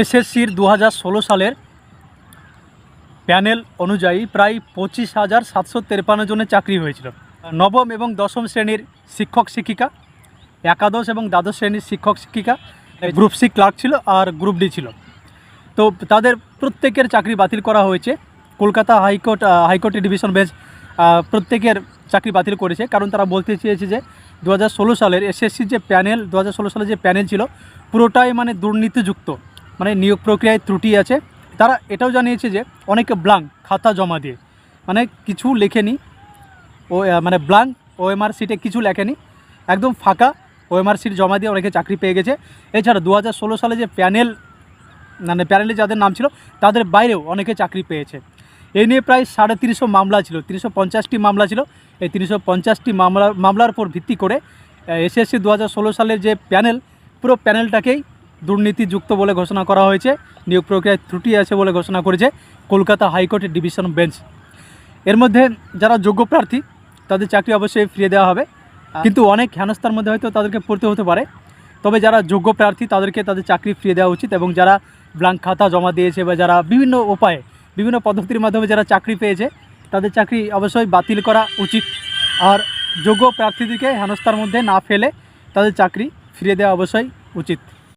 এসএসসির দু হাজার ষোলো সালের প্যানেল অনুযায়ী প্রায় পঁচিশ হাজার সাতশো তেরপান্ন জনের চাকরি হয়েছিল। নবম এবং দশম শ্রেণির শিক্ষক শিক্ষিকা, একাদশ এবং দ্বাদশ শ্রেণির শিক্ষক শিক্ষিকা, গ্রুপ সি ক্লার্ক ছিল আর গ্রুপ ডি ছিল। তো তাদের প্রত্যেকের চাকরি বাতিল করা হয়েছে। কলকাতা হাইকোর্ট হাইকোর্টের ডিভিশন বেঞ্চ প্রত্যেকের চাকরি বাতিল করেছে। কারণ তারা বলতে চেয়েছে যে দু হাজার ষোলো সালের এসএসসির যে প্যানেল দু সালের যে প্যানেল ছিল, পুরোটাই মানে দুর্নীতিযুক্ত। মানে নিয়োগ প্রক্রিয়ায় ত্রুটি আছে। তারা এটাও জানিয়েছে যে অনেকে ব্লাঙ্ক খাতা জমা দিয়ে। মানে কিছু লেখেনি। ও মানে ব্লাঙ্ক ও ওএমআর সিটে কিছু লেখেনি। একদম ফাঁকা ওএমআর সিট জমা দিয়ে অনেকে চাকরি পেয়ে গেছে। এছাড়া দু হাজার ষোলো সালে যে প্যানেল মানে প্যানেলে যাদের নাম ছিল, তাদের বাইরেও অনেকে চাকরি পেয়েছে। এই নিয়ে প্রায় সাড়ে তিনশো মামলা ছিল, তিনশো পঞ্চাশটি মামলা ছিল। এই তিনশো পঞ্চাশটি মামলা, মামলার উপর ভিত্তি করে এসএসসি দু হাজার ষোলো সালের যে প্যানেল, পুরো প্যানেলটাকেই দুর্নীতিযুক্ত বলে ঘোষণা করা হয়েছে, নিয়োগ প্রক্রিয়ায় ত্রুটি আছে বলে ঘোষণা করেছে কলকাতা হাইকোর্টের ডিভিশন বেঞ্চ। এর মধ্যে যারা যোগ্য প্রার্থী, তাদের চাকরি অবশ্যই ফিরিয়ে দেওয়া হবে। কিন্তু অনেক হেনস্থার মধ্যে হয়তো তাদেরকে পড়তে হতে পারে। তবে যারা যোগ্য প্রার্থী, তাদেরকে তাদের চাকরি ফিরিয়ে দেওয়া উচিত এবং যারা ব্ল্যাঙ্ক খাতা জমা দিয়েছে বা যারা বিভিন্ন উপায়ে, বিভিন্ন পদ্ধতির মাধ্যমে যারা চাকরি পেয়েছে, তাদের চাকরি অবশ্যই বাতিল করা উচিত। আর যোগ্য প্রার্থীদেরকে হেনস্থার মধ্যে না ফেলে তাদের চাকরি ফিরিয়ে দেওয়া অবশ্যই উচিত।